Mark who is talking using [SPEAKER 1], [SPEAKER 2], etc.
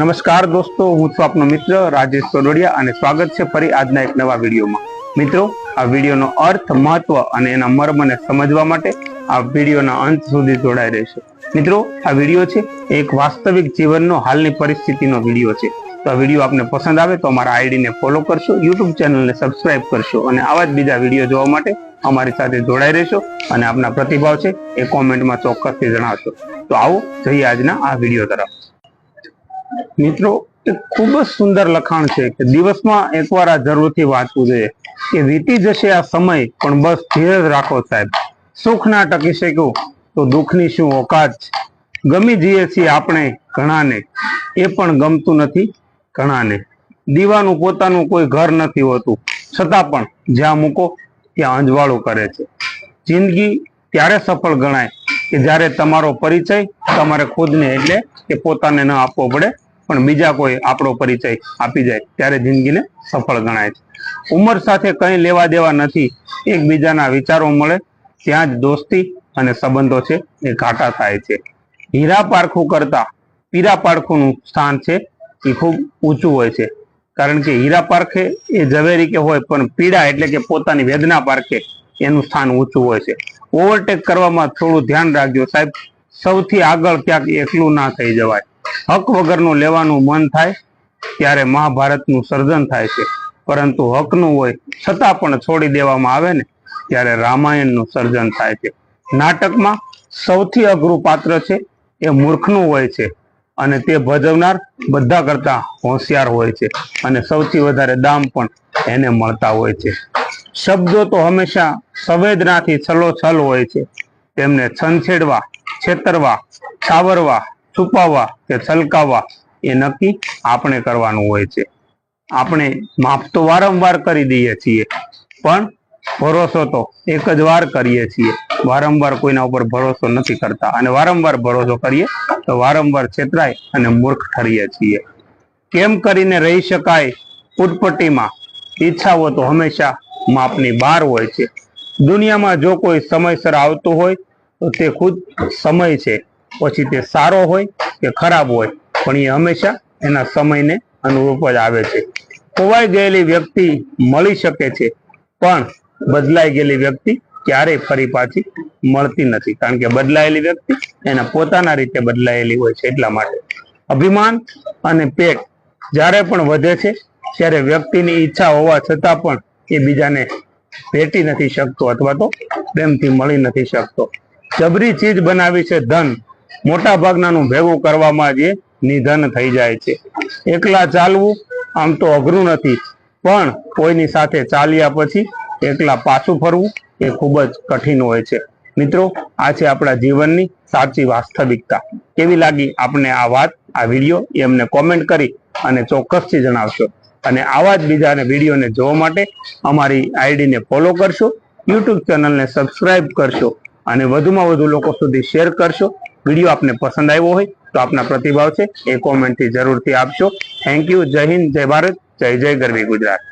[SPEAKER 1] નમસ્કાર દોસ્તો, હું છું આપનો મિત્ર રાજેશ સોડોડિયા અને સ્વાગત છે ફરી આજના એક નવા વિડીયોમાં. મિત્રો, આ વિડીયોનો અર્થ મહત્વ અને એના મર્મને સમજવા માટે આ વિડીયોના અંત સુધી જોડાઈ રહેશે. મિત્રો, આ વીડિયો છે એક વાસ્તવિક જીવનનો હાલની પરિસ્થિતિનો વીડિયો છે. તો આ વીડિયો આપને પસંદ આવે તો અમારા આઈડીને ફોલો કરશો, યુટ્યુબ ચેનલને સબસ્ક્રાઇબ કરશો અને આવા જ બીજા વીડિયો જોવા માટે અમારી સાથે જોડાઈ રહેશો અને આપના પ્રતિભાવ છે એ કોમેન્ટમાં ચોક્કસથી જણાવશો. તો આવો, જઈએ આજના આ વીડિયો તરફ. મિત્રો ખૂબ જ સુંદર લખાણ છે કે દિવસમાં એકવાર આ જરૂરથી વાંચવું જોઈએ. કે વીતી જશે આ સમય, પણ બસ ધીરજ રાખો સાહેબ. સુખ ના ટકી શક્યું તો દુઃખની શું ઓકાત છે? ગમી જઈએ છીએ આપણે ઘણાને. એ પણ ગમતું નથી ઘણાને. દીવાનું પોતાનું કોઈ ઘર નથી હોતું. છતાં પણ જ્યાં મૂકો, ત્યાં અંજવાળું કરે છે. જિંદગી ત્યારે સફળ ગણાય કે જ્યારે તમારો પરિચય તમારે ખુદને એટલે કે પોતાને ન આપવો પડે. પણ બીજા કોઈ આપણો પરિચય આપી જાય ત્યારે જિંદગીને સફળ ગણાય છે. ઉંમર સાથે કંઈ લેવા દેવા નથી, એકબીજાના વિચારો મળે, ત્યાં જ દોસ્તી અને સંબંધો છે એ ઘાટા થાય છે. હીરા પારખું કરતા પીરા પારખુંનું સ્થાન છે એ ખૂબ ઊંચું હોય છે. કારણ કે હીરા પારખે એ ઝવેરી કે હોય પણ પીડા એટલે કે પોતાની વેદના પારખે એનું સ્થાન ઊંચું હોય છે. ઓવરટેક કરવામાં થોડું ધ્યાન રાખજો સાહેબ. સૌથી આગળ ક્યાંક એકલું ના થઈ જવાય. હક વગરનું લેવાનું મન થાય ત્યારે મહાભારતનું સર્જન થાય છે. પરંતુ હકનું હોય, છતાં પણ છોડી દેવામાં આવે ને, ત્યારે રામાયણનું સર્જન થાય છે. નાટકમાં સૌથી અઘરું પાત્ર છે, એ મૂર્ખનું હોય છે અને તે ભજવનાર બધા કરતા હોશિયાર હોય છે અને સૌથી વધારે દામ પણ એને મળતા હોય છે. શબ્દો તો હંમેશા સંવેદનાથી છલોછલ હોય છે. તેમને છંછેડવા, છેતરવા, છાવરવા છુપાવવા કે છલકાવવા એ નક્કી આપણે કરવાનું હોય છે. આપણે માફ તો વારંવાર કરી દઈએ છીએ, પણ ભરોસો તો એક જ વાર કરીએ છીએ. વારંવાર કોઈના ઉપર ભરોસો નથી કરતા અને વારંવાર ભરોસો કરીએ તો વારંવાર છેતરાય અને મૂર્ખ ઠરીએ છીએ. કેમ કરીને રહી શકાય ઉટપટીમાં? ઈચ્છાઓ તો હંમેશા માપની બહાર હોય છે. દુનિયામાં જો કોઈ સમયસર આવતું હોય તો તે ખુદ સમય છે. પછી તે સારો હોય કે ખરાબ હોય, પણ એ હંમેશા એના સમયને અનુરૂપ જ આવે છે. ખોવાઈ ગયેલી વ્યક્તિ મળી શકે છે, પણ બદલાઈ ગયેલી વ્યક્તિ ક્યારેય ફરી પાછી મળતી નથી. કારણ કે બદલાયેલી વ્યક્તિ એના પોતાના રીતે બદલાયેલી હોય છે એટલા માટે. અભિમાન અને પેટ જ્યારે પણ વધે છે, ત્યારે વ્યક્તિની ઈચ્છા હોવા છતાં પણ એ બીજાને ભેટી નથી શકતો અથવા તો પ્રેમથી મળી નથી શકતો. જબરી ચીજ બનાવી છે ધન મોટા ભાગનાનું ભેગું કરવામાં જે નિધન થઈ જાય છે. એકલા ચાલવું આમ તો અઘરું નથી, પણ કોઈની સાથે ચાલ્યા પછી એકલા પાછું ફરવું એ ખૂબ જ કઠિન હોય છે. મિત્રો, આ છે આપણા જીવનની સાચી વાસ્તવિકતા. કેવી લાગી આપને આ વાત, આ વીડિયો? એ અમને કોમેન્ટ કરી અને ચોક્કસથી જણાવશો. અને આવા જ બીજાને વિડીયોને જોવા માટે અમારી આઈડીને ફોલો કરશો, યુટ્યુબ ચેનલને સબસ્ક્રાઇબ કરશો અને વધુમાં વધુ લોકો સુધી શેર કરશો. વીડિયો આપને પસંદ આવ્યો હોય તો આપના પ્રતિભાવ છે એ કોમેન્ટથી જરૂરથી આપશો થેન્ક યુ જય હિન્દ, જય ભારત, જય જય ગરવી ગુજરાત.